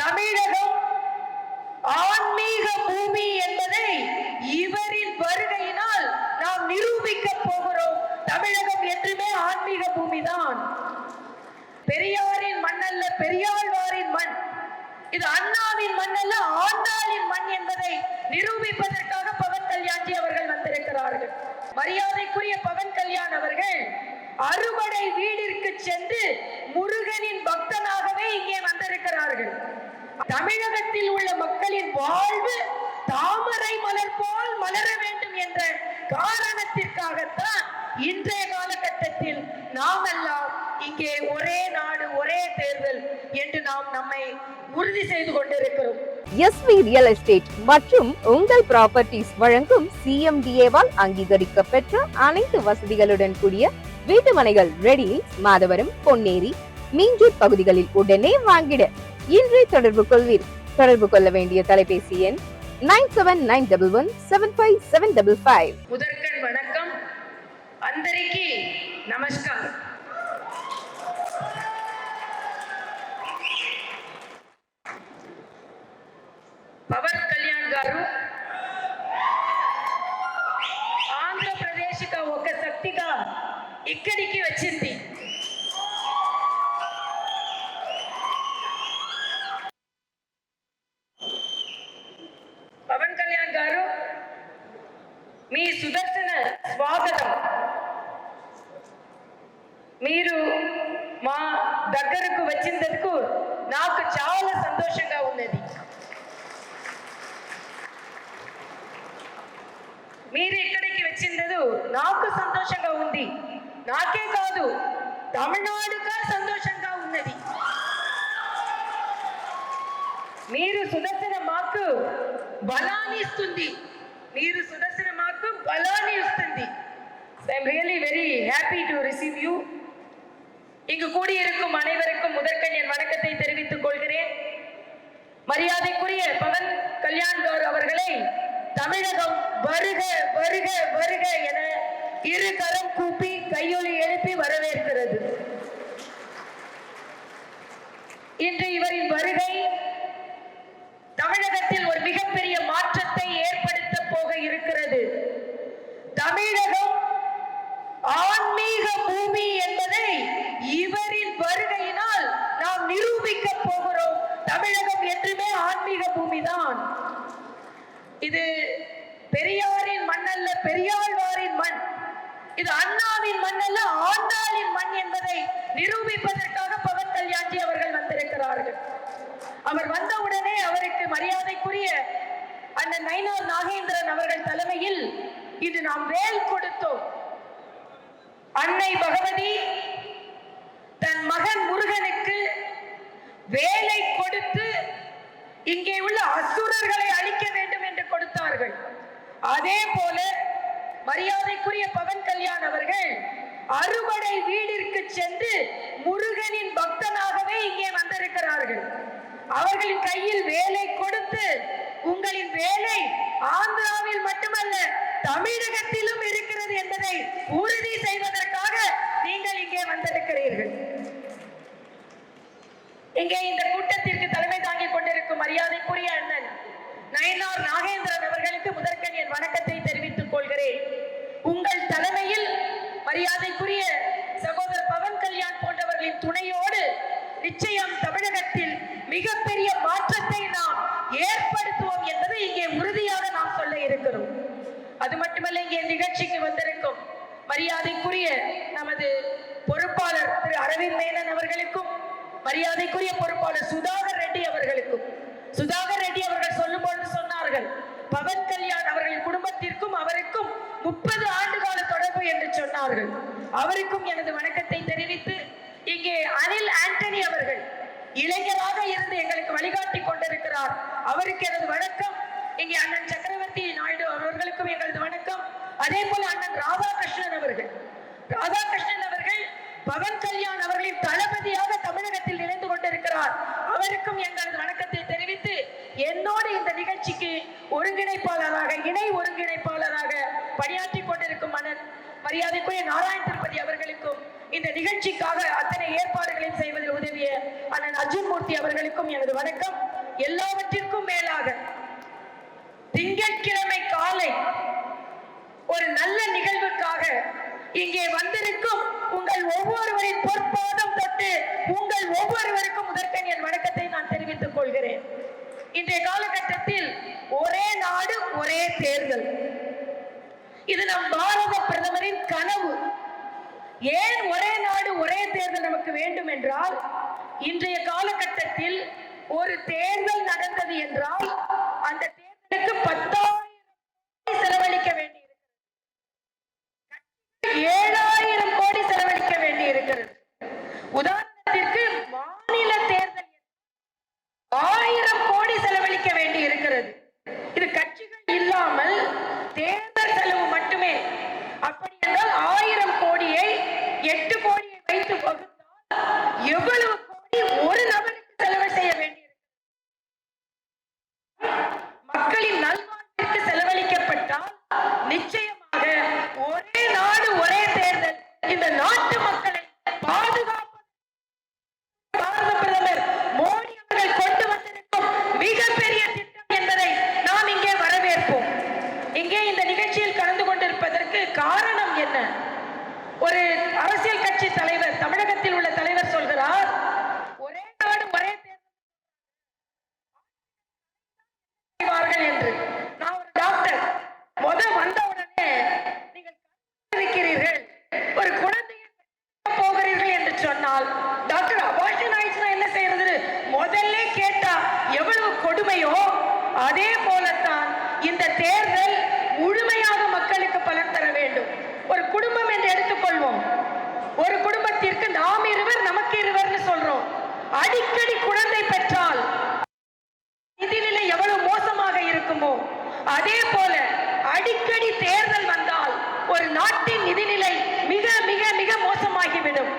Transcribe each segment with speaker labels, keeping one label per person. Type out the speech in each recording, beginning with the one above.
Speaker 1: தமிழகம் ஆன்மீக பூமி என்பதை இவரின் வருகையினால் நாம் நிரூபிக்க போகிறோம். தமிழகம் என்றுமே ஆன்மீக பூமிதான். பெரியாரின் மண் அல்ல பெரியாழ்வாரின் மண். இது அண்ணாவின் மண் அல்ல ஆண்டாளின் மண் என்பதை நிரூபிப்பதற்காக பவன் கல்யாண்ஜி அவர்கள் வந்திருக்கிறார்கள். மரியாதைக்குரிய பவன் கல்யாண் அவர்கள் அறுபடை வீடிற்கு சென்று முருகனின் பக்தனாகவே இங்கே வந்திருக்கிறார்கள். தமிழகத்தில் உள்ள மக்களின் வாழ்வு தாமரை மலர் போல் மலர வேண்டும் என்ற காரணத்திற்காகத்தான் இன்றைய காலகட்டத்தில் நாம் எல்லாம் இங்கே ஒரே நாடு ஒரே தேர்தல் என்று நாம் நம்மை உறுதி செய்து கொண்டிருக்கிறோம்.
Speaker 2: எஸ்வி ரியல் எஸ்டேட் மற்றும் உங்கள் ப்ராப்பர்ட்டிஸ் வழங்கும் சிஎம்டிஏவால் அங்கீகரிக்கப்பெற்ற அனைத்து வசதிகளுடன் கூடிய வீட்டு மனைகள் ரெடி மாதவரம் பொன்னேரி மீஞ்சூர் பகுதிகளில் உடனே வாங்கிட. இன்றே தொடர்பு கொள்வீர். தொடர்பு கொள்ள வேண்டிய தொலைபேசி எண் nine seven nine double one seven five seven double five.
Speaker 1: முதற்கண் வணக்கம். அந்தரிக்கு நமஸ்காரம். ఇక్కడికి వచ్చింది. పవన్ కళ్యాణ్ గారు మీ సుదర్శన స్వాగతం. మీరు మా దగ్గరకు వచ్చినందుకు నాకు చాలా సంతోషంగా ఉన్నది. మీరు ఇక్కడికి వచ్చిందదు నాకు సంతోషంగా ఉంది. నాకే కాదు తమిళనాడుగా సంతోషంగా ఉన్నది మీరు సుదర్శన మాకు బలాన్ని ఇస్తుంది మీరు సుదర్శన మాకు బలాన్ని ఇస్తుంది I'm really very happy to receive you இங்கு கூடியிருக்கும் அனைவருக்கும் முதற்கண் என் வணக்கத்தை தெரிவித்துக் கொள்கிறேன் மரியாதைக்குரிய பவன் கல்யாண் கௌர் அவர்களை தமிழகம் வருக வருக வருக என இரு கரம் கூப்பி கையொலி எழுப்பி வரவேற்கிறது. இன்று இவரின் வருகை தமிழகத்தில் ஒரு மிகப்பெரிய மாற்றத்தை ஏற்படுத்த போக இருக்கிறது. தமிழகம் ஆன்மீக பூமி என்பதை இவரின் வருகையினால் நாம் நிரூபிக்க போகிறோம். தமிழகம் என்றுமே ஆன்மீக பூமிதான். இது பெரியாரின் மண் அல்ல பெரியாழ்வாரின் மண். இது அண்ணாவின் மண் அல்ல ஆண்டாளின் மண் என்பதை நிரூபிப்பதற்காக பவன் கல்யாண்ஜி அவர்கள் வந்திருக்கிறார்கள். அவர் வந்தவுடனே அவருக்கு மரியாதைக்குரிய அந்த நைனார் நாகேந்திரன் அவர்கள் தலைமையில் இது நாம் வேல் கொடுத்தோம். அன்னை பகவதி தன் மகன் முருகனுக்கு வேலை கொடுத்து இங்கே உள்ள அசுரர்களை அழிக்க வேண்டும் என்று கொடுத்தார்கள். அதே போல மரியாதைக்குரிய பவன் கல்யாண் அவர்கள் அறுபடை வீடிற்கு சென்று முருகனின் பக்தனாகவே இங்கே வந்திருக்கிறார்கள். அவர்களின் கையில் வேலை கொடுத்து உங்களின் வேலை ஆந்திராவில் மட்டுமல்ல தமிழகத்திலும் இருக்கிறது என்பதை உறுதி செய்வதற்காக நீங்கள் இங்கே வந்திருக்கிறீர்கள். இங்கே இந்த கூட்டத்திற்கு தலைமை தாங்கிக் கொண்டிருக்கும் மரியாதைக்குரிய அண்ணன் நயனார் நாகேந்திரன் அவர்களுக்கு முதற்கண் என் வணக்கத்தை கொள்கிறேன் உங்கள் தலைமையில் மரியாதைக்குரிய சகோதரர் பவன் கல்யாண் போன்றவர்களின் துணையோடு நிச்சயம் தமிழகத்தில் மிகப்பெரிய மாற்றத்தை நாம் ஏற்படுத்துவோம் என்பதை இங்கே உறுதியாக நாம் சொல்ல இருக்கிறோம். அது மட்டுமல்ல இங்கே நிகழ்ச்சிக்கு வந்திருக்கும் மரியாதைக்குரிய நமது பொறுப்பாளர் திரு அரவிந்த் மேனன் அவர்களுக்கும் மரியாதைக்குரிய பொறுப்பாளர் சுதாகர் ரெட்டி அவர்களுக்கும். சுதாகர் ரெட்டி அவர்கள் சொல்லும் பொழுது சொன்னார்கள் பவன் கல்யாண் அவர்களின் குடும்பத்திற்கும் அவருக்கும் முப்பது ஆண்டுகால தொடர்பு என்று சொன்னார்கள். அவருக்கும் எனது வணக்கத்தை தெரிவித்து இங்கே அனில் ஆண்டனி அவர்கள் இளைஞராக இருந்து எங்களுக்கு வழிகாட்டி கொண்டிருக்கிறார். அவருக்கு எனது வணக்கம். இங்கே அண்ணன் சக்கரவர்த்தி நாயுடு அவர்களுக்கும் எங்களது வணக்கம். அதே போல அண்ணன் ராதாகிருஷ்ணன் அவர்கள். ராதாகிருஷ்ணன் அவர்கள் பவன் கல்யாண் அவர்களின் தளபதியாக தமிழகத்தில் இணைந்து கொண்டிருக்கிறார். அவருக்கும் எங்களது வணக்கத்தை என்னோடு இந்த நிகழ்ச்சிக்கு ஒருங்கிணைப்பாளராக இணை ஒருங்கிணைப்பாளராக பணியாற்றி கொண்டிருக்கும் அண்ணன் மரியாதைக்குரிய நாராயண திருப்பதி அவர்களுக்கும் இந்த நிகழ்ச்சிக்காக அத்தனை ஏற்பாடுகளையும் செய்வதில் உதவிய அண்ணன் அர்ஜுன் மூர்த்தி அவர்களுக்கும் எனது வணக்கம். எல்லாவற்றிற்கும் மேலாக திங்கட்கிழமை காலை ஒரு நல்ல நிகழ்வுக்காக இங்கே வந்திருக்கும் உங்கள் ஒவ்வொருவரின் பொற்பாதம் தொட்டு உங்கள் ஒவ்வொருவருக்கும் முதற்கன் என் வணக்கத்தை நான் தெரிவித்துக் கொள்கிறேன். இன்றைய காலகட்டத்தில் ஒரே நாடு ஒரே தேர்தல். இது நம் பாரத பிரதமரின் கனவு. ஏன் ஒரே நாடு ஒரே தேர்தல் நமக்கு வேண்டும் என்றால் இன்றைய காலகட்டத்தில் ஒரு தேர்தல் நடந்தது என்றால் அந்த தேர்தலுக்கு பத்தாயிரம் செலவழிக்க வேண்டும் ஏழாயிரம் கோடி செலவழிக்க வேண்டியிருக்கிறது உதாரணத்திற்கு மாநில தேர்தல் ஆயிரம் கோடி செலவழிக்க வேண்டி இருக்கிறது இது கட்சிகள் இல்லாமல் தேர்தல் செலவு மட்டுமே அப்படி என்றால் ஆயிரம் கோடியை எட்டு கோடியை வைத்து வகுத்தால் எவ்வளவு கோடி ஒரு நபருக்கு செலவு செய்ய வேண்டியிருக்கிறது மக்களின் நல்வாழ்விற்கு செலவழிக்கப்பட்டால் நிச்சயமாக ஒரே நாடு ஒரே தேர்தல் இந்த நாட்டு மக்களை பாதுகாப்பு பாரத பிரதமர் மோடி அவர்கள் கொண்டு வந்திருக்கும் மிகப்பெரிய திட்டம் என்பதை நாம் இங்கே வரவேற்போம் இங்கே இந்த நிகழ்ச்சியில் கலந்து கொண்டிருப்பதற்கு காரணம் என்ன ஒரு அரசியல் கட்சி தலைவர் தமிழகத்தில் உள்ள தலைவர் சொல்கிறார் ஒரே நாடு ஒரே தேர்தல் செய்வார்கள் என்று நான் ஒரு டாக்டர் முத வந்த உடனே நீங்கள் இருக்கிறீர்கள் ஒரு குழந்தையை பெற்றெடுக்க போகிறீர்கள் என்று சொன்னால் டாக்டர் அபார்ஷன் ஆயிடுச்சுன்னா என்ன செய்யறது முதல்ல கேட்டா உண்மையோ? அதே போலத்தான் இந்த தேர்தல் முழுமையாக மக்களுக்கு பலன் தர வேண்டும். ஒரு குடும்பம் என்று எடுத்துக்கொள்வோம். ஒரு குடும்பத்திற்கு நாம் இருவர் நமக்கு இருவர்னு சொல்றோம். அடிக்கடி குழந்தை பெற்றால் நிதிநிலை எவ்வளவு மோசமாக இருக்குமோ? அதே போல அடிக்கடி தேர்தல் வந்தால் ஒரு நாட்டின் நிதிநிலை மிக மிக மிக மோசமாகிவிடும்.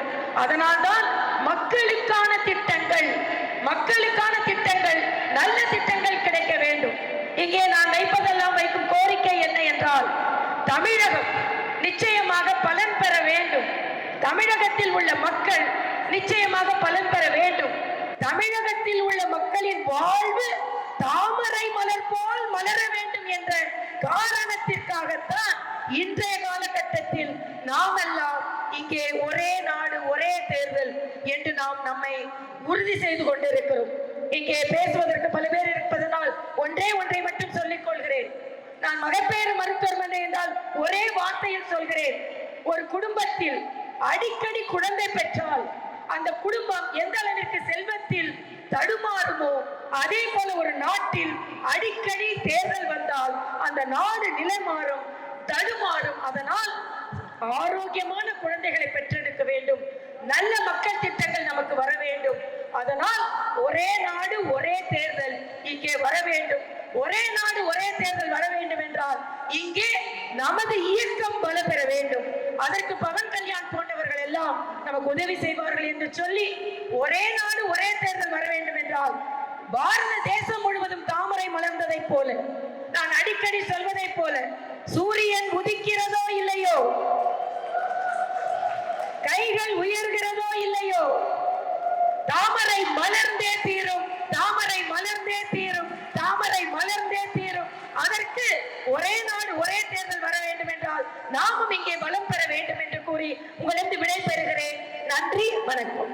Speaker 1: அதனால்தான் மக்களுக்கான திட்டங்கள் மக்களுக்கான திட்டங்கள் நல்ல திட்டங்கள் கிடைக்க வேண்டும் இங்கே நான் வைப்பதெல்லாம் வைக்கும் கோரிக்கை என்ன என்றால் தமிழகம் நிச்சயமாக பலன் பெற வேண்டும். தமிழகத்தில் உள்ள மக்கள் நிச்சயமாக பலன் பெற வேண்டும். தமிழகத்தில் உள்ள மக்களின் வாழ்வு தாமரை மலர் போல் மலர வேண்டும் என்ற காரணத்திற்காகத்தான் இன்றைய காலகட்டத்தில் நாம் எல்லாம் இங்கே ஒரே நாடு ஒரே தேர்தல் என்று நாம் நம்மை உறுதி செய்து கொண்டிருக்கிறோம். இங்கே பேசுவதற்கு பல பேர் இருப்பதனால் ஒன்றே ஒன்றை மட்டும் சொல்லிக் கொள்கிறேன். நான் மகப்பேறு மருத்துவமனை என்றால் சொல்கிறேன். ஒரு குடும்பத்தில் அடிக்கடி குழந்தை பெற்றால் அந்த குடும்பம் எந்த அளவிற்கு செல்வத்தில் தடுமாறுமோ அதே போல ஒரு நாட்டில் அடிக்கடி தேர்தல் வந்தால் அந்த நாடு நிலை மாறும் தடுமாறும். அதனால் ஆரோக்கியமான குழந்தைகளை பெற்றெடுக்க வேண்டும். நல்ல மக்கள் திட்டங்கள் நமக்கு வர வேண்டும். அதனால் ஒரே நாடு ஒரே தேர்தல் இங்கே வர வேண்டும். ஒரே நாடு ஒரே தேர்தல் வர வேண்டும் என்றால் இங்கே நமது இயக்கம் பலப்பெற வேண்டும். அதற்கு பவன் கல்யாண் போன்றவர்கள் எல்லாம் நமக்கு உதவி செய்வார்கள் என்று சொல்லி ஒரே நாடு ஒரே தேர்தல் வர வேண்டும் என்றால் பாரத தேசம் முழுவதும் தாமரை மலர்ந்ததைப் போல நான் அடிக்கடி சொல்வதைப் போல சூரியன் உதிக்கிறதோ இல்லையோ? கைகள் உயர்கிறதோ இல்லையோ? தாமரை மலர்ந்தே தீரும் தாமரை மலர்ந்தே தீரும் தாமரை மலர்ந்தே தீரும் அதற்கு ஒரே நாடு ஒரே தேர்தல் வர வேண்டும் என்றால் நாமும் இங்கே பலம் பெற வேண்டும் என்று கூறி உங்களிடம் விடை பெறுகிறேன் நன்றி வணக்கம்